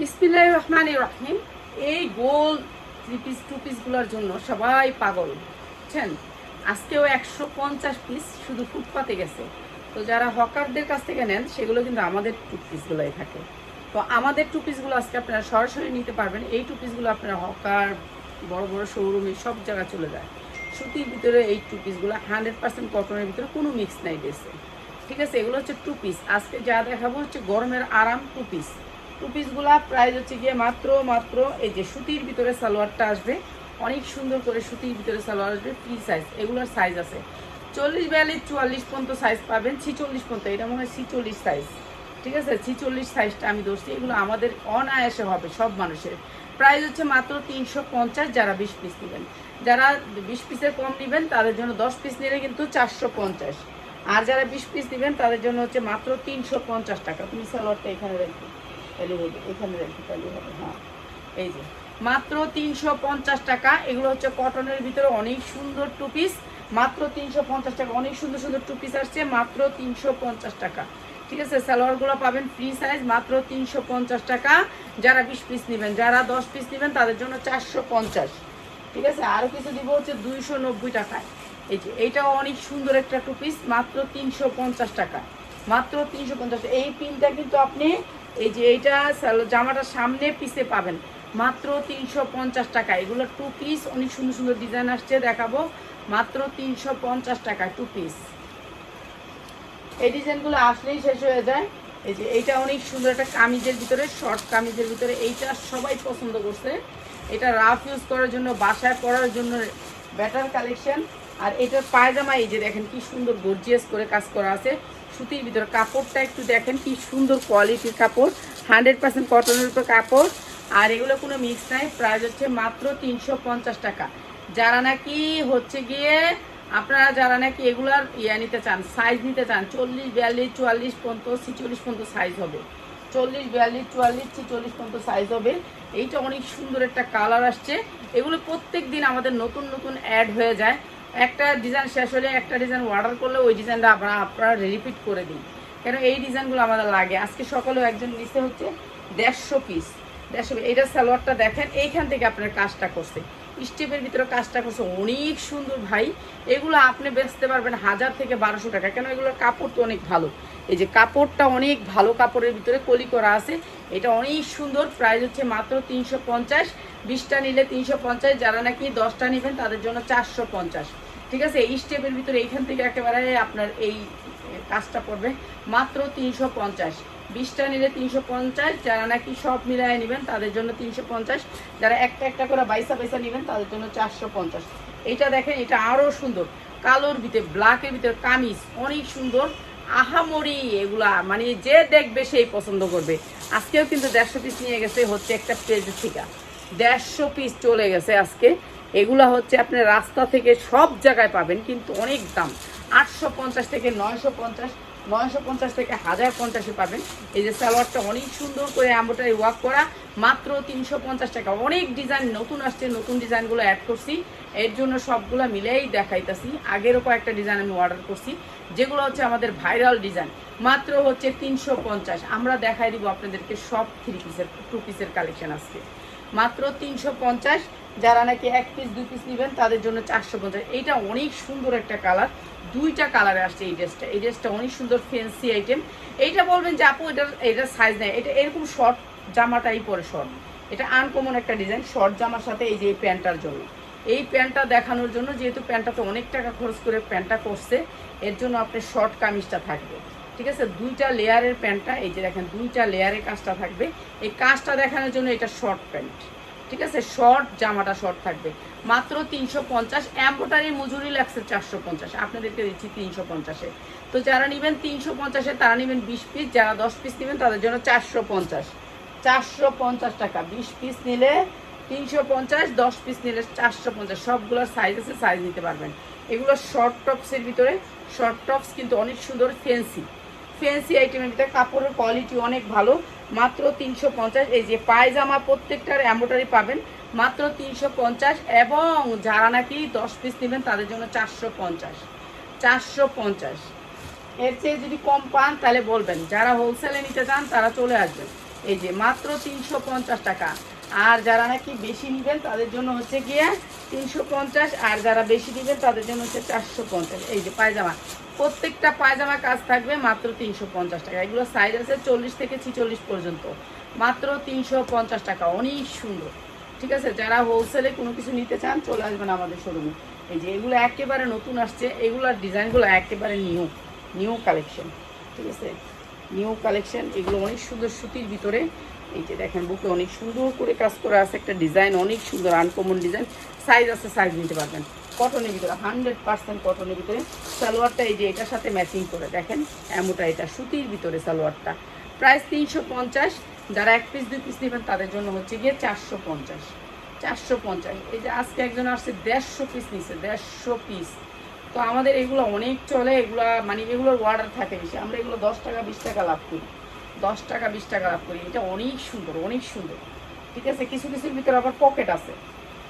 বিসমিল্লাহির রহমানির রহিম। এই গোল থ্রি পিস টু পিসগুলোর জন্য সবাই পাগল, বুঝছেন? আজকেও একশো পঞ্চাশ পিস শুধু ফুটপাতে গেছে। তো যারা হকারদের কাছ থেকে নেন, সেগুলো কিন্তু আমাদের টু পিসগুলোই থাকে। তো আমাদের টু পিসগুলো আজকে আপনারা সরাসরি নিতে পারবেন। এই টু পিসগুলো আপনারা হকার, বড় বড় শোরুমে সব জায়গায় চলে যায়। সুতির ভিতরে এই টু পিসগুলো হান্ড্রেড পার্সেন্ট কটনের ভিতরে কোনো মিক্স নাই ড্রেসে ঠিক আছে, এগুলো হচ্ছে টু পিস আজকে যা দেখাবো হচ্ছে গরমের আরাম টু পিস টু পিসগুলা প্রাইস হচ্ছে গিয়ে মাত্র মাত্র এই যে সুতির ভিতরে সালোয়ারটা আসবে, অনেক সুন্দর করে সুতির ভিতরে সালোয়ার আসবে ফ্রি সাইজ এগুলোর সাইজ আছে। চল্লিশ বিয়াল্লিশ, চুয়াল্লিশ পর্যন্ত সাইজ পাবেন, ছিচল্লিশ পর্যন্ত, এটা মনে হয় ছিচল্লিশ সাইজ ঠিক আছে? ছিচল্লিশ সাইজটা আমি ধরছি, এগুলো আমাদের অনায়াসে হবে, সব মানুষের। প্রাইস হচ্ছে মাত্র তিনশো পঞ্চাশ, যারা বিশ পিস নেবেন। যারা বিশ পিসের কম নেবেন, তাদের জন্য দশ পিস নিলে কিন্তু চারশো পঞ্চাশ। আর যারা বিশ পিস নেবেন, তাদের জন্য হচ্ছে মাত্র তিনশো পঞ্চাশ টাকা। তুমি সালোয়ারটা এখানে রাখবে তাহলে হবে, এখানে রাখবে তাহলে হ্যাঁ। এই যে, মাত্র তিনশো পঞ্চাশ টাকা, এগুলো হচ্ছে কটনের ভিতরে অনেক সুন্দর টু পিস মাত্র তিনশো পঞ্চাশ টাকা, অনেক সুন্দর সুন্দর টু পিস আসছে, মাত্র তিনশো পঞ্চাশ টাকা। ঠিক আছে, সালোয়ারগুলো পাবেন ফ্রি সাইজ মাত্র তিনশো পঞ্চাশ টাকা। যারা বিশ পিস নেবেন, যারা দশ পিস নেবেন, তাদের জন্য চারশো পঞ্চাশ। ঠিক আছে আরও কিছু দিব হচ্ছে দুইশো নব্বই টাকায়। এই যে, এইটাও অনেক সুন্দর একটা টু পিস মাত্র তিনশো পঞ্চাশ টাকা। মাত্র তিনশো পঞ্চাশ, এই পিনটা কিন্তু আপনি এই যে এইটা জামাটার সামনে পিসে পাবেন। মাত্র তিনশো পঞ্চাশ টাকা। এগুলো টু পিস অনেক সুন্দর সুন্দর ডিজাইন আসছে, দেখাবো। মাত্র তিনশো পঞ্চাশ টাকা টু পিস এই ডিজাইনগুলো আসলেই শেষ হয়ে যায়। এই যে এইটা অনেক সুন্দর একটা কামিজের ভিতরে শর্ট কামিজের ভিতরে। এইটা সবাই পছন্দ করছে। এটা রাফ ইউজ করার জন্য, বাসায় পরার জন্য বেটার কালেকশন আর এটার পায়জামা, এই যে দেখেন কি সুন্দর গর্জিয়াস করে কাজ করা আছে। সুতির ভিতরে কাপড়টা একটু দেখেন কি সুন্দর কোয়ালিটির কাপড়। হান্ড্রেড পার্সেন্ট কটনের উপর কাপড়। আর এগুলো কোনো মিক্স নাই প্রাইস হচ্ছে মাত্র তিনশো পঞ্চাশ টাকা। যারা নাকি হচ্ছে গিয়ে, আপনারা যারা নাকি এগুলার ইয়া নিতে চান সাইজ নিতে চান, চল্লিশ, বিয়াল্লিশ, চুয়াল্লিশ পর্যন্ত, ছিচল্লিশ পর্যন্ত সাইজ হবে। চল্লিশ, বিয়াল্লিশ, চুয়াল্লিশ, ছিচল্লিশ পর্যন্ত সাইজ হবে। এইটা অনেক সুন্দর একটা কালার আসছে। এগুলো প্রত্যেক দিন আমাদের নতুন নতুন অ্যাড হয়ে যায়। একটা ডিজাইন শেষ হলে একটা ডিজাইন অর্ডার করলে ওই ডিজাইনটা আপনারা আপনারা রিপিট করে দিন কেন এই ডিজাইনগুলো আমাদের লাগে। আজকে সকালেও একজন নিচে হচ্ছে দেড়শো পিস দেড়শো এইটা সালোয়ারটা দেখেন, এইখান থেকে আপনার কাজটা করছে। স্টেপের ভিতরে কাজটা করছে অনেক সুন্দর ভাই। এগুলো আপনি বেচতে পারবেন হাজার থেকে বারোশো টাকা। কেন এগুলোর কাপড় তো অনেক ভালো। এই যে কাপড়টা অনেক ভালো কাপড়ের ভিতরে কলি করা আছে। এটা অনেক সুন্দর। প্রাইস হচ্ছে মাত্র তিনশো পঞ্চাশ। বিশটা নিলে তিনশো পঞ্চাশ। যারা নাকি দশটা নেবেন তাদের জন্য চারশো পঞ্চাশ। ঠিক আছে, এই স্টেপের ভিতরে এইখান থেকে একেবারে আপনার এই কাজটা পড়বে। মাত্র তিনশো পঞ্চাশ। বিশটা নিলে তিনশো পঞ্চাশ, যারা নাকি সব মিলায় নেবেন তাদের জন্য তিনশো পঞ্চাশ। যারা একটা একটা করে বাইসা বাইসা নেবেন তাদের জন্য চারশো পঞ্চাশ। এইটা দেখেন, এটা আরও সুন্দর। কালোর ভিতরে ব্ল্যাকের ভিতরে কামিজ, অনেক সুন্দর। আহামরি এগুলা মানে যে দেখবে সেই পছন্দ করবে। আজকেও কিন্তু দেড়শো পিস নিয়ে গেছে, হচ্ছে একটা পেজ থেকে। দেড়শো পিস চলে গেছে আজকে। এগুলা হচ্ছে আপনি রাস্তা থেকে সব জায়গায় পাবেন, কিন্তু অনেক দাম। আটশো পঞ্চাশ থেকে নয়শো পঞ্চাশ নয়শো পঞ্চাশ থেকে হাজার পঞ্চাশে পাবেন। এই যে সালোয়ারটা অনেক সুন্দর করে অ্যাম্বোটারি ওয়াক করা, মাত্র তিনশো পঞ্চাশ টাকা। অনেক ডিজাইন নতুন আসছে, নতুন ডিজাইনগুলো অ্যাড করছি। এর জন্য সবগুলো মিলেই দেখাইতাছি। আগেরও কয়েকটা ডিজাইন আমি অর্ডার করছি, যেগুলো হচ্ছে আমাদের ভাইরাল ডিজাইন। মাত্র হচ্ছে তিনশো পঞ্চাশ। আমরা দেখাই দিব আপনাদেরকে সব থ্রি পিসের টু পিসের কালেকশন আসছে মাত্র তিনশো পঞ্চাশ। যারা নাকি এক পিস দুই পিস নেবেন, তাদের জন্য চারশো পঞ্চাশ। এইটা অনেক সুন্দর একটা কালার দুইটা কালারে আসছে এই ড্রেসটা এই ড্রেসটা অনেক সুন্দর ফেন্সি আইটেম এইটা বলবেন যে আপু, এটার এটার সাইজ নেয় এটা এরকম শর্ট জামাটাই পরে শর্ট এটা আনকমন একটা ডিজাইন শর্ট জামার সাথে এই যে এই প্যান্টটার জন্য। এই প্যান্টটা দেখানোর জন্য, যেহেতু প্যান্টটাতে অনেক টাকা খরচ করে প্যান্টটা করছে, এর জন্য আপনার শর্ট কামিজটা থাকবে। ঠিক আছে? দুইটা লেয়ারের প্যান্টটা, এই যে দেখেন, দুইটা লেয়ারের কাজটা থাকবে। এই কাজটা দেখানোর জন্য এটা শর্ট প্যান্ট ঠিক আছে? শর্ট জামাটা শর্ট থাকবে। মাত্র তিনশো পঞ্চাশ এম্বোটারি মজুরি লাগছে চারশো পঞ্চাশ। আপনাদেরকে দিচ্ছি তিনশো পঞ্চাশে। তো যারা নেবেন তিনশো পঞ্চাশে, তারা নেবেন বিশ পিস যারা দশ পিস নেবেন, তাদের জন্য চারশো পঞ্চাশ। চারশো পঞ্চাশ টাকা। বিশ পিস নিলে তিনশো পঞ্চাশ, দশ পিস নিলে চারশো পঞ্চাশ। সবগুলোর সাইজ আছে সাইজ নিতে পারবেন। এগুলো শর্ট টপসের ভিতরে। শর্ট টপস কিন্তু অনেক সুন্দর ফেন্সি ফেন্সি আইটেমের ভিতরে। কাপড়ের কোয়ালিটি অনেক ভালো। মাত্র তিনশো পঞ্চাশ। এই যে পায়জামা প্রত্যেকটার অ্যাম্বোটারি পাবেন, মাত্র তিনশো পঞ্চাশ এবং যারা নাকি দশ পিস নেবেন, তাদের জন্য চারশো পঞ্চাশ। চারশো পঞ্চাশ। এর চেয়ে যদি কম পান, তাহলে বলবেন। যারা হোলসেলে নিতে চান, তারা চলে আসবেন। এই যে মাত্র তিনশো পঞ্চাশ টাকা। আর যারা নাকি বেশি নেবেন, তাদের জন্য হচ্ছে গিয়ে তিনশো পঞ্চাশ, আর যারা বেশি নেবেন, তাদের জন্য হচ্ছে চারশো পঞ্চাশ। এই যে পায়জামা, প্রত্যেকটা পায়জামা কাজ থাকবে মাত্র তিনশো পঞ্চাশ টাকা। এগুলো সাইজ আছে চল্লিশ থেকে ছিচল্লিশ পর্যন্ত, মাত্র তিনশো পঞ্চাশ টাকা। অনেক সুন্দর, ঠিক আছে? যারা হোলসেলে কোনো কিছু নিতে চান, চলে আসবেন আমাদের শোরুমে এই যে এগুলো একেবারে নতুন আসছে, এগুলোর ডিজাইনগুলো একেবারে নিউ নিউ কালেকশন ঠিক আছে? নিউ কালেকশন এগুলো অনেক সুন্দর সুতির ভিতরে এই যে দেখেন, বুকে অনেক সুন্দর করে কাজ করা আছে একটা ডিজাইন, অনেক সুন্দর আনকমন ডিজাইন। সাইজ আছে সাইজ নিতে পারবেন। কটনের ভিতরে হান্ড্রেড পার্সেন্ট কটনের ভিতরে সালোয়ারটা এই যে এটার সাথে ম্যাচিং করে দেখেন, এমনটা এটা, সুতির ভিতরে সালোয়ারটা। প্রাইস তিনশো পঞ্চাশ। যারা এক পিস দুই পিস নেবেন, তাদের জন্য হচ্ছে গিয়ে চারশো পঞ্চাশ। চারশো পঞ্চাশ। এই যে আজকে একজন আসছে, দেড়শো পিস নিচ্ছে দেড়শো পিস তো আমাদের এগুলো অনেক চলে, এগুলো মানে এগুলোর অর্ডার থাকে বেশি। আমরা এগুলো দশ টাকা, বিশ টাকা লাভ করি। দশ টাকা, বিশ টাকা লাভ করি। এটা অনেক সুন্দর অনেক সুন্দর। ঠিক আছে? কিছু কিছুর ভিতরে আবার পকেট আছে।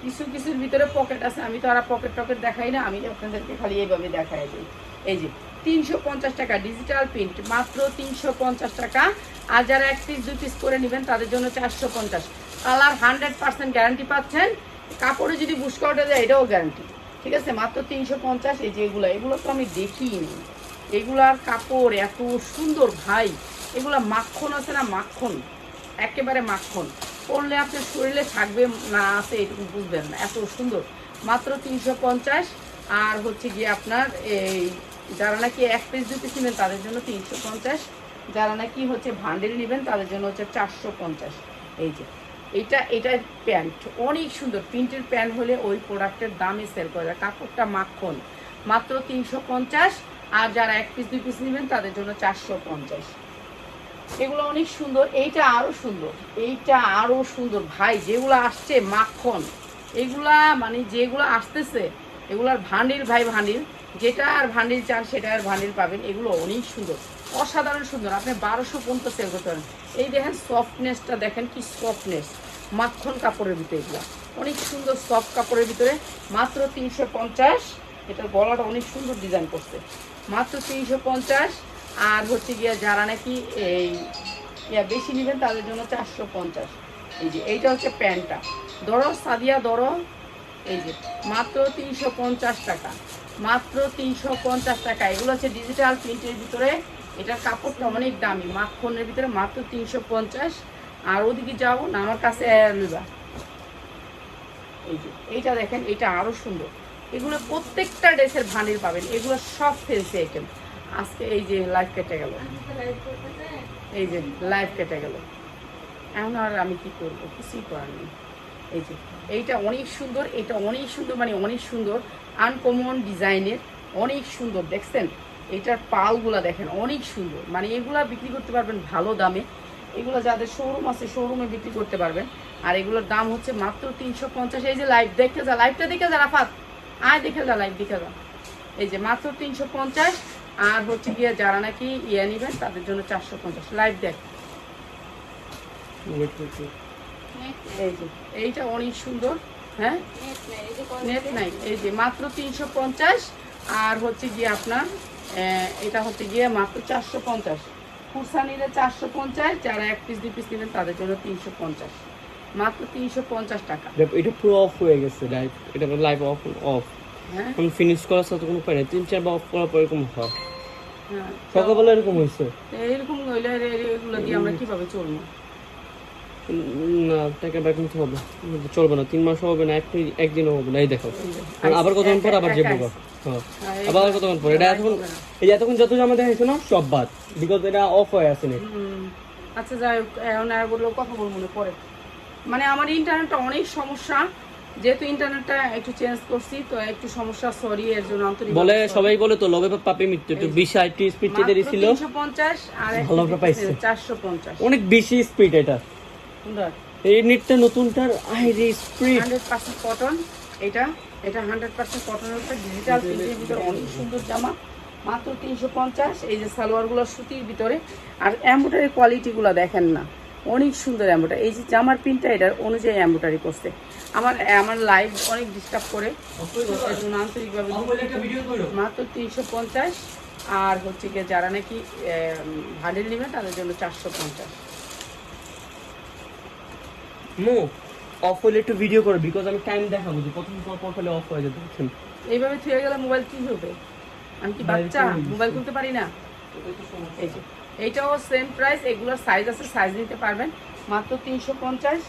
কিছু কিছুর ভিতরে পকেট আছে। আমি তো আর পকেট টকেট দেখাই না। আমি আপনাদেরকে খালি এইভাবে দেখাই দিই। এই যে, তিনশো পঞ্চাশ টাকা ডিজিটাল প্রিন্ট মাত্র তিনশো পঞ্চাশ টাকা। আর যারা এক পিস দু পিস করে নেবেন, তাদের জন্য চারশো পঞ্চাশ। কালার হান্ড্রেড পার্সেন্ট গ্যারান্টি পাচ্ছেন। কাপড়ে যদি বুসকা উঠে যায় এটাও গ্যারান্টি ঠিক আছে? মাত্র তিনশো পঞ্চাশ। এই যে এগুলো এগুলো তো আমি দেখিই দেখিনি এগুলার কাপড় এত সুন্দর ভাই। এগুলা মাখন আছে না মাখন? একেবারে মাখন। পরলে আপনার শরীরে থাকবে না আছে এটুকু বুঝবেন না, এত সুন্দর। মাত্র তিনশো পঞ্চাশ, আর হচ্ছে গিয়ে আপনার এই যারা নাকি এক পিস পিস নেবেন তাদের জন্য তিনশো পঞ্চাশ, যারা নাকি হচ্ছে ভান্ডেল নেবেন তাদের জন্য হচ্ছে চারশো পঞ্চাশ। এই যে, এটা এটা প্যান্ট অনেক সুন্দর। প্রিন্টের প্যান্ট হলে ওই প্রোডাক্টের দামে সেল করে কাপড়টা মাখন। মাত্র তিনশো পঞ্চাশ আর যারা এক পিস দুই পিস নেবেন, তাদের জন্য চারশো পঞ্চাশ। এগুলো অনেক সুন্দর, এইটা আরও সুন্দর, এইটা আরও সুন্দর। ভাই, যেগুলো আসছে, মাখন, এগুলা মানে যেগুলো আসতেছে, এগুলার ভান্ডিল, ভাই, ভান্ডিল, যেটা আর ভান্ডিল চান, সেটা আর ভান্ডিল পাবেন, এগুলো অনেক সুন্দর, অসাধারণ সুন্দর। আপনি বারোশো পর্যন্ত সেল করতে পারেন এই দেখেন সফটনেসটা দেখেন, কি সফটনেস মাখন কাপড়ের ভিতরে এগুলো। অনেক সুন্দর সফট কাপড়ের ভিতরে, মাত্র তিনশো পঞ্চাশ, এটার গলাটা অনেক সুন্দর ডিজাইন করছে মাত্র তিনশো পঞ্চাশ, আর হচ্ছে গিয়া যারা নাকি এই ইয়া বেশি নেবেন তাদের জন্য চারশো পঞ্চাশ। এই যে, এইটা হচ্ছে প্যান্টটা। ধরো সাদিয়া ধরো এই যে, মাত্র তিনশো পঞ্চাশ টাকা। মাত্র তিনশো পঞ্চাশ টাকা। এগুলো হচ্ছে ডিজিটাল প্রিন্টের ভিতরে। এটার কাপড়টা অনেক দামি। মাখনের ভিতরে মাত্র তিনশো পঞ্চাশ। আর ওদিকে যাও না, আমার কাছে এই যে, এইটা দেখেন এটা আরও সুন্দর। এগুলো প্রত্যেকটা ড্রেসের ভান্ডিল পাবেন। এগুলো সব ফেন্সি আইটেম আজকে এই যে লাইফ কেটে গেল। এই যে লাইফ কেটে গেল। এখন আর আমি কি করব? কিছুই করার নেই। এই যে, এইটা অনেক সুন্দর, এটা অনেক সুন্দর মানে অনেক সুন্দর। আনকমন ডিজাইনের অনেক সুন্দর, দেখছেন? এটার পালগুলা দেখেন, অনেক সুন্দর। মানে এগুলা বিক্রি করতে পারবেন ভালো দামে। এগুলো যাদের শোরুম আছে শোরুমে বিক্রি করতে পারবেন। আর এগুলোর দাম হচ্ছে মাত্র তিনশো পঞ্চাশ। এই যে লাইভ দেখে যা লাইভটা দেখে যা, রাফাত। আয় দেখে যা লাইভ দেখে যা। এই যে মাত্র তিনশো পঞ্চাশ আর হচ্ছে গিয়ে যারা নাকি ইয়ে নেবেন তাদের জন্য চারশো পঞ্চাশ। লাইভ দেখ। এই যে এইটা অনেক সুন্দর হ্যাঁ? নেট নাই এই যে মাত্র তিনশো পঞ্চাশ আর হচ্ছে গিয়ে আপনার এটা হচ্ছে গিয়ে মাত্র চারশো পঞ্চাশ। খুরসা নিলে চারশো পঞ্চাশ যারা এক পিস দুই পিস নেবেন তাদের জন্য তিনশো পঞ্চাশ। মাত্র তিনশো পঞ্চাশ টাকা। এটা পুরো অফ হয়ে গেছে লাইভ এটা লাইভ অফ অফ হ্যাঁ? আমি ফিনিশ করার সাথে কোনো তিন চারবার অফ করার পর এরকম হয়। হ্যাঁ সকালবেলা এরকম হয়েছে? তো এইরকম হইলে এগুলো দিয়ে আমরা কীভাবে চলবো? না টাকা ব্যাক নিতে হবে। চলবে না তিন মাস হবে না এক একদিনও হবে না এই দেখো। আবার কতক্ষণ পর আবার যাব গা। হ্যাঁ হ্যাঁ, আবার কতক্ষণ পর? এটা এতক্ষণ এই এতক্ষণ যত জামা দেখাইছো না সব বাদ। বিকজ এটা অফ হয়ে আছে না আচ্ছা যাই হোক এখন আর বলল কথা বলব না পরে। মানে আমার ইন্টারনেটটা অনেক সমস্যা যেহেতু ইন্টারনেটটা একটু চেঞ্জ করছি তো একটু সমস্যা সরি এর জন্য আন্তরিক বলে সবাই বলে তো লবে পাপে মৃত্যু। একটু বেশি আইটি স্পিড চেয়ে তিনশো পঞ্চাশ আর ভালো পাইছে। চারশো পঞ্চাশ। অনেক বেশি স্পিড এটা। সুন্দর। এই নেটটা নতুনটার আইরে স্পিড হান্ড্রেড পার্সেন্ট কটন এটা এটা হান্ড্রেড পার্সেন্ট কটনের উপরে ডিজিটাল প্রিন্টের ভিতরে অনেক সুন্দর জামা মাত্র তিনশো পঞ্চাশ এই যে সালোয়ারগুলো সুতির ভিতরে। আর এম্ব্রয়ডারি কোয়ালিটিগুলো দেখেন না। অনেক সুন্দর এম্ব্রয়ডারি এই যে জামার প্রিন্টটা এটার অনুযায়ী এম্ব্রয়ডারি করছে আমার আমার লাইভ অনেক ডিস্টার্ব করে। আন্তরিকভাবে মাত্র তিনশো পঞ্চাশ। আর হচ্ছে গিয়ে যারা নাকি ভান্ডেল নেবেন তাদের জন্য চারশো পঞ্চাশ। নো অফ হলে একটু ভিডিও করে বিকজ আমি টাইম দেখাবো যে কতক্ষণ পর পর ফেলে অফ হয়ে যেতে দেখছেন এইভাবে থুয়ে গেলে মোবাইল কি হবে? আমি কি বাচ্চা? মোবাইল খুলতে পারি না? এই যে। এইটাও সেম প্রাইস এগুলোর সাইজ আছে সাইজ নিতে পারবেন। মাত্র তিনশো পঞ্চাশ।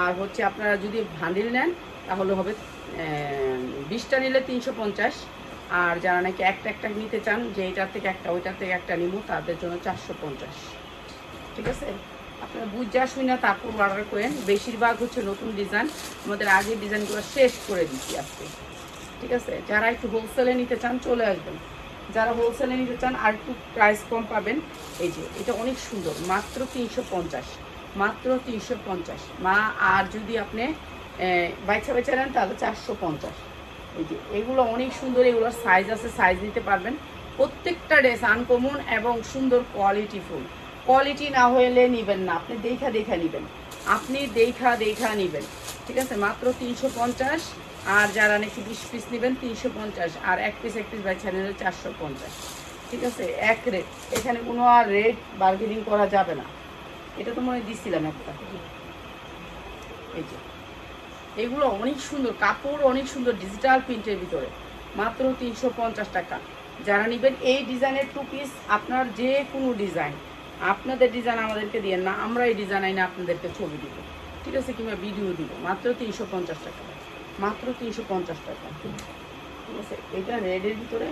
আর হচ্ছে আপনারা যদি ভান্ডিল নেন, তাহলে হবে বিশটা নিলে তিনশো পঞ্চাশ। আর যারা নাকি একটা একটা নিতে চান, যে এইটার থেকে একটা, ওইটার থেকে একটা নিব, তাদের জন্য চারশো পঞ্চাশ। ঠিক আছে? আপনারা বুঝা শুই না, তারপর অর্ডার করেন। বেশিরভাগ হচ্ছে নতুন ডিজাইন আমাদের আগের ডিজাইনগুলো শেষ করে দিচ্ছি আজকে। ঠিক আছে? যারা একটু হোলসেলে নিতে চান, চলে আসবেন। যারা হোলসেলে নিতে চান, আর একটু প্রাইস কম পাবেন। এই যে, এটা অনেক সুন্দর, মাত্র তিনশো পঞ্চাশ, মাত্র তিনশো পঞ্চাশ। মা, আর যদি আপনি বাইচা বেচা নেন, তাহলে চারশো পঞ্চাশ। এই যে, এগুলো অনেক সুন্দর, এগুলোর সাইজ আছে সাইজ নিতে পারবেন। প্রত্যেকটা ড্রেস আনকমন এবং সুন্দর কোয়ালিটি ফুল কোয়ালিটি না হলে নেবেন না, আপনি দেখা দেখা নেবেন। আপনি দেখা দেখা নেবেন। ঠিক আছে? মাত্র তিনশো পঞ্চাশ। আর যারা নাকি বিশ পিস নেবেন, তিনশো পঞ্চাশ। আর এক পিস এক পিস বাচ্চা নিলে চারশো পঞ্চাশ। ঠিক আছে? এক রেট এখানে কোনো আর রেট বার্গেনিং করা যাবে না। এটা তো মনে দিচ্ছিলাম একটা। এই যে। এগুলো অনেক সুন্দর। কাপড় অনেক সুন্দর ডিজিটাল প্রিন্টের ভিতরে। মাত্র তিনশো পঞ্চাশ টাকা। যারা নেবেন এই ডিজাইনের টু পিস আপনার যে কোনো ডিজাইন আপনাদের ডিজাইন আমাদেরকে দিয়ে না, আমরা এই ডিজাইন আইনে আপনাদেরকে ছবি দিব। ঠিক আছে? কিংবা ভিডিও দিব। মাত্র তিনশো পঞ্চাশ টাকা। মাত্র তিনশো পঞ্চাশ টাকা। ঠিক আছে, এটা রেডের ভিতরে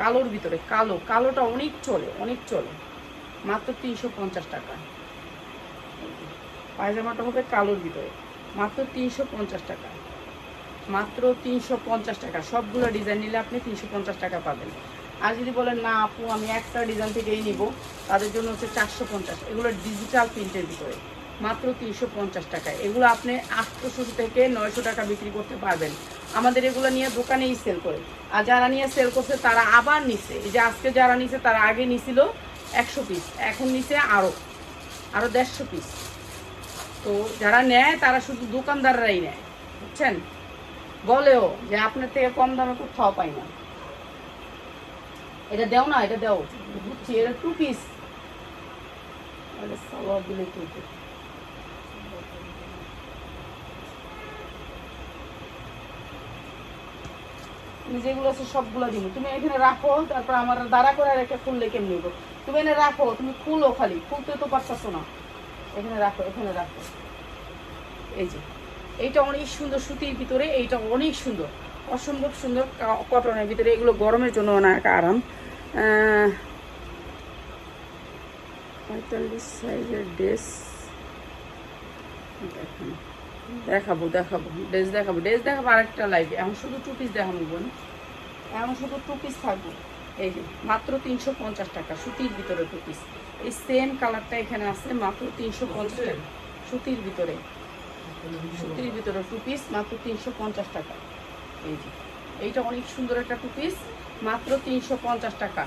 কালোর ভিতরে, কালো, কালোটা অনেক চলে অনেক চলে, মাত্র তিনশো পঞ্চাশ টাকা। পায়জামাটা হবে কালোর ভিতরে, মাত্র তিনশো পঞ্চাশ টাকা, মাত্র তিনশো পঞ্চাশ টাকা, সবগুলো ডিজাইন নিলে আপনি তিনশো পঞ্চাশ টাকা পাবেন। আর যদি বলেন, না আপু, আমি একটা ডিজাইন থেকেই নিব, তাদের জন্য হচ্ছে চারশো পঞ্চাশ, এগুলো ডিজিটাল প্রিন্টের ভিতরে। মাত্র তিনশো পঞ্চাশ টাকা। এগুলো আপনি আটশোশো থেকে নয়শো টাকা বিক্রি করতে পারবেন। আমাদের এগুলো নিয়ে দোকানেই সেল করে। আর যারা নিয়ে সেল করছে, তারা আবার নিচ্ছে এই যে আজকে যারা নিছে, তারা আগে নিছিল একশো পিস এখন নিছে আরও আরও দেড়শো পিস তো যারা নেয়, তারা শুধু দোকানদাররাই নেয়, বুঝছেন? বলেও যে আপনার থেকে কম দামে কোথাও পাই না। এটা দেও না, এটা দেও। বুঝছি, এটা টু পিস সালোয়ার দিলে টু পিস তুমি যেগুলো আছে সবগুলো দিব। তুমি এখানে রাখো, তারপর আমার দাঁড়া করে রেখে খুললে কেমনি নিব তুমি এনে রাখো, তুমি খুলো খালি, খুলতে তো পারছ না। এখানে রাখো এখানে রাখো। এই যে, এইটা অনেক সুন্দর সুতির ভিতরে, এইটা অনেক সুন্দর। অসম্ভব সুন্দর কটনের ভিতরে, এগুলো গরমের জন্য অনেক আরাম। পঁয়তাল্লিশ সাইজের ড্রেস। দেখুন। দেখাবো দেখাবো, ড্রেস দেখাবো। ড্রেস দেখাবো আরেকটা এখন শুধু টু পিস দেখাবো বোন। এখন শুধু টু পিস থাকব। এই মাত্র তিনশো পঞ্চাশ টাকা, সুতির ভিতরে টু পিস এই সেম কালারটা এখানে আছে, মাত্র তিনশো পঞ্চাশ টাকা। সুতির ভিতরে। সুতির ভিতরে টু পিস মাত্র তিনশো পঞ্চাশ টাকা। এই যে, এইটা অনেক সুন্দর একটা টু পিস মাত্র তিনশো পঞ্চাশ টাকা।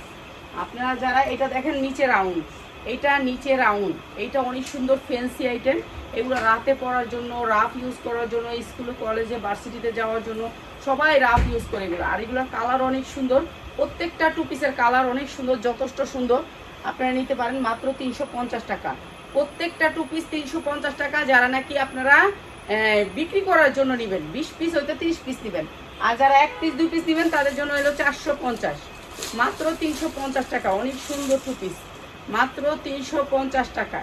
আপনারা যারা, এটা দেখেন নিচে রাউন্ড এইটা নিচে রাউন্ড। এইটা অনেক সুন্দর ফ্যান্সি আইটেম এগুলো রাতে পরার জন্য রাফ ইউজ করার জন্য স্কুলে কলেজে ভার্সিটিতে যাওয়ার জন্য সবাই রাফ ইউজ করে এগুলো। আর এগুলোর কালার অনেক সুন্দর। প্রত্যেকটা টু পিসের কালার অনেক সুন্দর, যথেষ্ট সুন্দর। আপনারা নিতে পারেন মাত্র তিনশো পঞ্চাশ টাকা। প্রত্যেকটা টু পিস তিনশো পঞ্চাশ টাকা। যারা নাকি আপনারা বিক্রি করার জন্য নেবেন, বিশ পিস হইতে তিরিশ পিস নেবেন। আর যারা এক পিস দুই পিস নেবেন, তাদের জন্য হলো চারশো পঞ্চাশ। মাত্র তিনশো পঞ্চাশ টাকা। অনেক সুন্দর টু পিস মাত্র তিনশো পঞ্চাশ টাকা।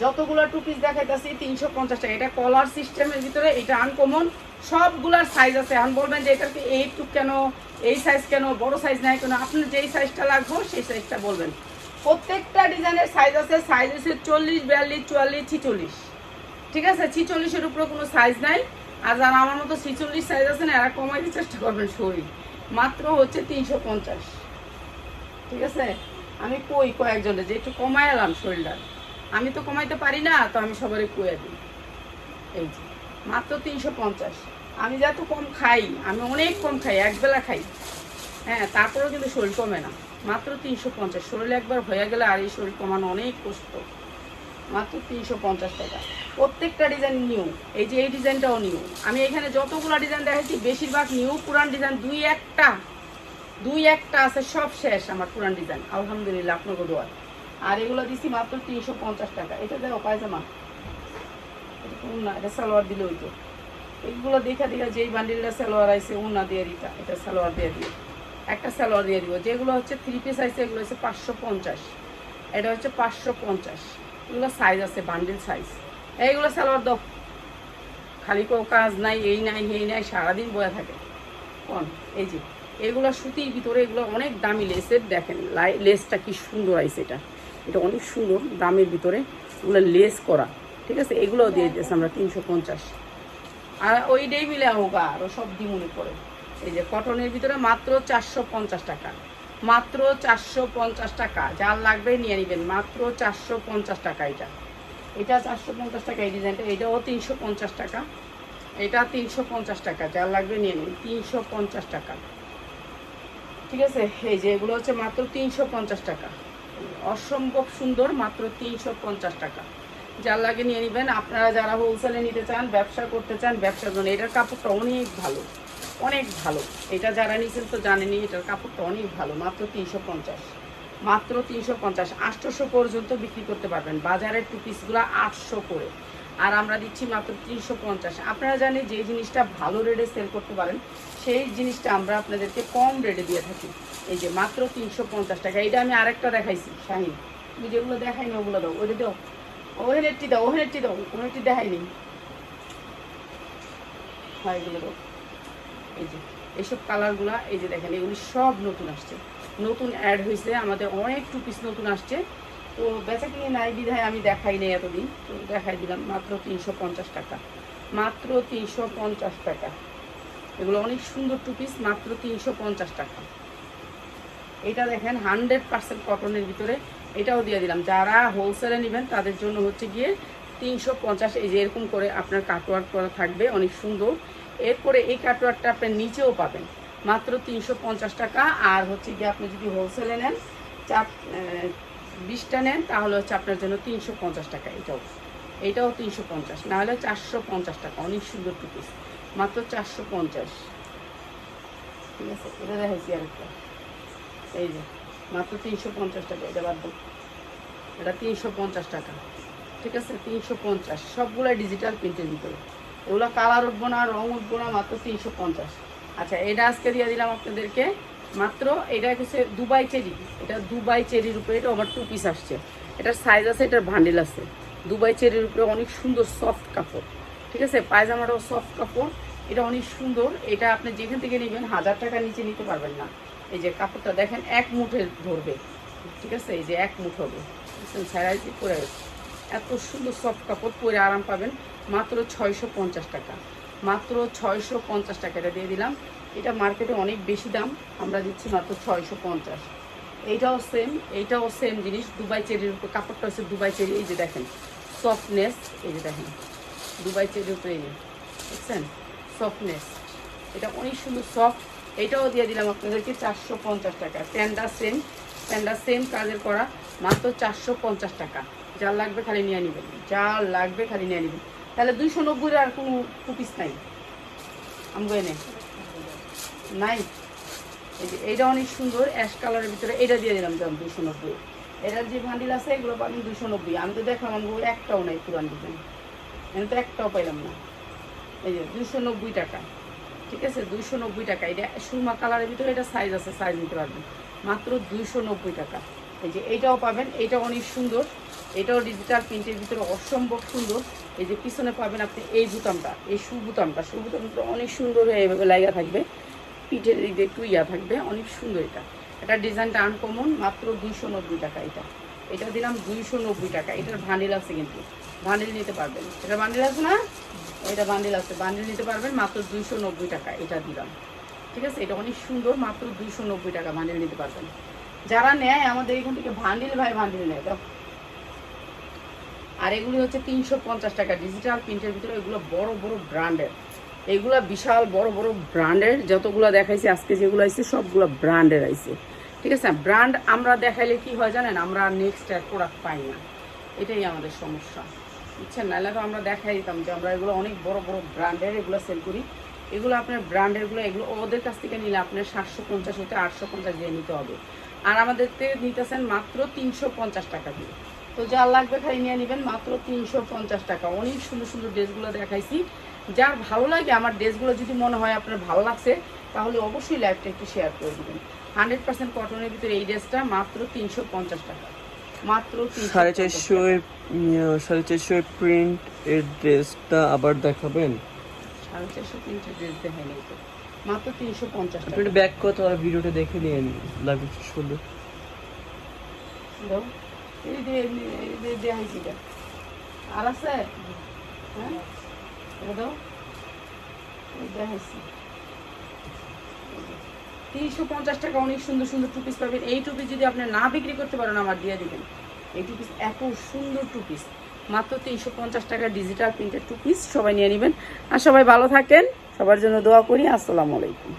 যতগুলো টু পিস দেখাইতেছি, তিনশো পঞ্চাশ টাকা। এটা কলার সিস্টেমের ভিতরে, এটা আনকমন সবগুলার সাইজ আছে। এখন বলবেন যে এটাকে এই টুক কেন, এই সাইজ কেন, বড় সাইজ নাই কেন? আপনার যেই সাইজটা লাগবে, সেই সাইজটা বলবেন। প্রত্যেকটা ডিজাইনের সাইজ আছে। সাইজ হচ্ছে চল্লিশ, বিয়াল্লিশ, চুয়াল্লিশ, ছিচল্লিশ। ঠিক আছে? ছিচল্লিশের উপরে কোনো সাইজ নাই। আর যারা আমার মতো ছিচল্লিশ সাইজ আছে না, এরা কমাইতে চেষ্টা করবেন শরীর। মাত্র হচ্ছে তিনশো পঞ্চাশ। ঠিক আছে? আমি কই কয়েকজনের যে একটু কমাই এলাম শরীরটা। আমি তো কমাইতে পারি না, তো আমি সবারই কয়ে দিই। এই যে, মাত্র তিনশো পঞ্চাশ। আমি যা তো কম খাই, আমি অনেক কম খাই, একবেলা খাই। হ্যাঁ তারপরেও কিন্তু শরীর কমে না। মাত্র তিনশো পঞ্চাশ। শরীর একবার হয়ে গেলে আর এই শরীর কমানো অনেক কষ্ট। মাত্র তিনশো পঞ্চাশ টাকা। প্রত্যেকটা ডিজাইন নিউ। এই যে এই ডিজাইনটাও নিউ। আমি এখানে যতগুলো ডিজাইন দেখাচ্ছি বেশিরভাগ নিউ, পুরান ডিজাইন, দুই একটা দুই একটা আছে, সব শেষ আমার পুরান ডিজাইন। আলহামদুলিল্লাহ আপনাকে দোয়ার আর এগুলো দিছি মাত্র তিনশো পঞ্চাশ টাকা। এটা দেখো, পায়জামা। এটা কোন না এটা সালোয়ার দিলে হইতো। এগুলো দেখা দেখা যেই বান্ডিলটা সালোয়ার আইছে, উন্না দিয়ে দিতা। এটা সালোয়ার দিয়ে দিও। একটা সালোয়ার দিয়ে দিব যেগুলো হচ্ছে থ্রি পিস আইছে, এগুলো হচ্ছে পাঁচশো পঞ্চাশ। এটা হচ্ছে পাঁচশো পঞ্চাশ। এগুলো সাইজ আছে, বান্ডিল সাইজ এইগুলো সালোয়ার দাও। খালি কোনো কাজ নাই, এই নাই এই নাই, সারাদিন বয়ে থাকে। কোন? এই যে। এগুলো সুতির ভিতরে এগুলো অনেক দামি লেসের, দেখেন লেসটা কি সুন্দর আইছে এটা। এটা অনেক সুন্দর দামের ভিতরে এগুলো লেস করা, ঠিক আছে? এগুলোও দিয়ে দিয়েছে আমরা তিনশো পঞ্চাশ। আর ওইটাই মিলে হোক আরও সব দিমুনি করে। এই যে কটনের ভিতরে মাত্র চারশো পঞ্চাশ টাকা। মাত্র চারশো পঞ্চাশ টাকা, যার লাগবে নিয়ে নেবেন। মাত্র চারশো পঞ্চাশ টাকা এটা। এটা চারশো পঞ্চাশ টাকা এই ডিজাইনটা, এটাও তিনশো পঞ্চাশ টাকা। এটা তিনশো পঞ্চাশ টাকা, যার লাগবে নিয়ে নিন তিনশো পঞ্চাশ টাকা। ঠিক আছে? এই যে এগুলো হচ্ছে মাত্র তিনশো পঞ্চাশ টাকা। অসম্ভব সুন্দর মাত্র তিনশো পঞ্চাশ টাকা। যার লাগে নিয়ে নেবেন। আপনারা যারা হোলসেলে নিতে চান, ব্যবসা করতে চান, ব্যবসার জন্য এটার কাপড়টা অনেক ভালো অনেক ভালো। এটা যারা নিয়েছেন তো জানেনি এটার কাপড়টা অনেক ভালো, মাত্র তিনশো পঞ্চাশ। মাত্র তিনশো পঞ্চাশ। আটশোশো পর্যন্ত বিক্রি করতে পারবেন। বাজারের টু পিসগুলো আটশো করে। আর আমরা দিচ্ছি মাত্র তিনশো পঞ্চাশ। আপনারা জানেন যে জিনিসটা ভালো রেটে সেল করতে পারেন। সেই জিনিসটা আমরা আপনাদেরকে কম রেটে দিয়ে থাকি। এই যে মাত্র তিনশো পঞ্চাশ টাকা। এটা আমি আরেকটা দেখাইছি, শাহিন। তুমি যেগুলো দেখাইনি ওগুলো দাও। ওইটা দাও। ওহেনেরটি দাও ওহেনেরটি দাও। ওহেনেরটি দেখাইনি হয়, এগুলো দাও। এই যে এইসব কালারগুলা, এই যে দেখেন, এগুলি সব নতুন আসছে। নতুন অ্যাড হয়েছে আমাদের অনেক টু পিস নতুন আসছে। তো বেচা কিনে নাই বিধায় আমি দেখাই নাই এতদিন। তো দেখাই দিলাম, মাত্র তিনশো পঞ্চাশ টাকা। মাত্র তিনশো পঞ্চাশ টাকা। এগুলো অনেক সুন্দর টু পিস মাত্র তিনশো পঞ্চাশ টাকা। এটা দেখেন হান্ড্রেড পার্সেন্ট কটনের ভিতরে। এটাও দিয়ে দিলাম। যারা হোলসেলে নেবেন, তাদের জন্য হচ্ছে গিয়ে তিনশো পঞ্চাশ, এই যে এরকম করে আপনার কাটওয়ার্ক করা থাকবে, অনেক সুন্দর। এরপরে এই কাটওয়ার্কটা আপনি নিচেও পাবেন। মাত্র তিনশো পঞ্চাশ টাকা। আর হচ্ছে গিয়ে আপনি যদি হোলসেলে নেন, চার বিশটা নেন, তাহলে হচ্ছে আপনার জন্য তিনশো পঞ্চাশ টাকা এটাও। এটাও তিনশো পঞ্চাশ, নাহলে চারশো পঞ্চাশ টাকা, অনেক সুন্দর টু পিস মাত্র চারশো পঞ্চাশ। ঠিক আছে, এটা দেখাইছি আরেকটা। এই যে, মাত্র তিনশো পঞ্চাশ টাকা, এটা বাদ এটা তিনশো পঞ্চাশ টাকা। ঠিক আছে, তিনশো পঞ্চাশ সবগুলো ডিজিটাল প্রিন্টের ভিতরে। এগুলো কালার উঠবো না, রং উঠবো না, মাত্র তিনশো পঞ্চাশ। আচ্ছা এটা আজকে দিয়ে দিলাম আপনাদেরকে। মাত্র এটা হচ্ছে দুবাই চেরি। এটা দুবাই চেরির উপরে এটা আমার টু পিস আসছে। এটার সাইজ আছে, এটার ভান্ডেল আছে। দুবাই চেরির উপরে অনেক সুন্দর সফট কাপড়। ঠিক আছে? পায়জামাটাও সফট কাপড়। এটা অনেক সুন্দর। এটা আপনি যেখান থেকে নেবেন, হাজার টাকার নিচে নিতে পারবেন না। এই যে কাপড়টা দেখেন, এক মুঠে ধরবে। ঠিক আছে? এই যে এক মুঠ হবে। ছাড়াই পরে এত সুন্দর সফট কাপড়, পরে আরাম পাবেন। মাত্র ছয়শো পঞ্চাশ টাকা। মাত্র ছয়শো পঞ্চাশ টাকা এটা দিয়ে দিলাম। এটা মার্কেটে অনেক বেশি দাম, আমরা দিচ্ছি মাত্র ছয়শো পঞ্চাশ। এইটাও সেম এইটাও সেম জিনিস, দুবাই চেরির উপর, কাপড়টা হচ্ছে দুবাই চেরি, এই যে দেখেন সফটনেস এই যে দেখেন, দুবাই চেরির উপরে এই দেখছেন? সফটনেস এটা অনেক সুন্দর সফট এটাও দিয়ে দিলাম আপনাদেরকে চারশো পঞ্চাশ টাকা। প্যান্ডা সেম প্যান্ডা সেম কাজের করা, মাত্র চারশো পঞ্চাশ টাকা। যার লাগবে খালি নিয়ে নেবেন, যা লাগবে খালি নিয়ে নেবেন। তাহলে দুইশো নব্বই আর কোনো কুপিস নাই। আমগো এনে। নাই? এইটা অনেক সুন্দর অ্যাশ কালারের ভিতরে এটা দিয়ে দিলাম দাম দুশো নব্বই। এটার যে ভান্ডিল আছে, এগুলো পাবেন দুশো নব্বই। আমি তো দেখলাম আমগো একটাও নাই পুরান ডিজাইন আমি তো একটাও পাইলাম না। এই যে দুশো নব্বই টাকা। ঠিক আছে? দুইশো নব্বই টাকা। এটা সুরমা কালারের ভিতরে এটা সাইজ আছে সাইজ নিতে পারবেন। মাত্র দুইশো নব্বই টাকা। এই যে, এইটাও পাবেন। এটা অনেক সুন্দর। এটাও ডিজিটাল প্রিন্টের ভিতরে অসম্ভব সুন্দর। এই যে, পিছনে পাবেন আপনি এই বুতামটা, এই শু বুতামটা শু বুতামটা অনেক সুন্দর হয়ে লাগা থাকবে। পিঠের দিয়ে একটু ইয়া থাকবে, অনেক সুন্দর এটা। এটা ডিজাইনটা আনকমন মাত্র দুইশো নব্বই টাকা এটা। এটা দিলাম দুইশো নব্বই টাকা। এটার ভান্ডিল আছে কিন্তু। ভান্ডিল নিতে পারবেন। এটা ভান্ডিল আছে না? এটা বান্ডিল আছে। বান্ডিল নিতে পারবেন, মাত্র দুইশো নব্বই টাকা এটা দিলাম। ঠিক আছে? এটা অনেক সুন্দর, মাত্র দুইশো নব্বই টাকা বান্ডিল নিতে পারবেন। যারা নেয় আমাদের এখান থেকে ভান্ডিল ভাই ভান্ডিল নেয়, দাও। আর এগুলি হচ্ছে তিনশো পঞ্চাশ টাকা ডিজিটাল প্রিন্টের ভিতরে, এগুলো বড় বড় ব্র্যান্ডের এগুলো বিশাল বড় বড় ব্র্যান্ডের, যতগুলো দেখাইছি আজকে যেগুলো আইছে, সবগুলো ব্র্যান্ডের আইছে। ঠিক আছে? ব্র্যান্ড আমরা দেখাইলে কি হয় জানেন? আমরা নেক্সট আর প্রোডাক্ট পাই না। এটাই আমাদের সমস্যা। বুঝছেন? নাহলে তো আমরা দেখাই দিতাম যে আমরা এগুলো অনেক বড় বড় ব্র্যান্ডের এগুলো সেল করি। এগুলো আপনার ব্র্যান্ডেরগুলো এগুলো ওদের কাছ থেকে নিলে আপনার সাতশো পঞ্চাশ হতে আটশো পঞ্চাশ দিয়ে নিতে হবে। আর আমাদের থেকে নিতেছেন মাত্র তিনশো পঞ্চাশ টাকা দিয়ে। তো যা লাগবে খাই নিয়ে নেবেন মাত্র তিনশো পঞ্চাশ টাকা। অনেক সুন্দর সুন্দর ড্রেসগুলো দেখাইছি। যার ভালো লাগে আমার ড্রেসগুলো যদি মনে হয় আপনার ভালো লাগছে তাহলে অবশ্যই লাইভটা একটু শেয়ার করে দেবেন হান্ড্রেড পার্সেন্ট কটনের ভিতরে এই ড্রেসটা মাত্র তিনশো পঞ্চাশ টাকা মাত্র সাড়ে চারশো সাড়ে চারশো প্রিন্ট এর ড্রেসটা আবার দেখাবেন সাড়ে চারশো তিনশো ড্রেস দেখাই নাই তো মাত্র তিনশো পঞ্চাশ টাকা একটু ব্যাক কত আর ভিডিওটা দেখে নিন লাগবে দাও এই যে এই যে দেখাইছি আর আছে হ্যাঁ এটা দাও। দেখাইছি তিনশো পঞ্চাশ টাকা অনেক সুন্দর সুন্দর টু পিস পাবেন। এই টু পিস যদি আপনি না বিক্রি করতে পারেন আমার দিয়ে দিবেন। এই টু পিস এত সুন্দর টু পিস মাত্র তিনশো পঞ্চাশ টাকা ডিজিটাল প্রিন্টের টু পিস সবাই নিয়ে নেবেন। আর সবাই ভালো থাকেন। সবার জন্য দোয়া করি। আসসালামু আলাইকুম।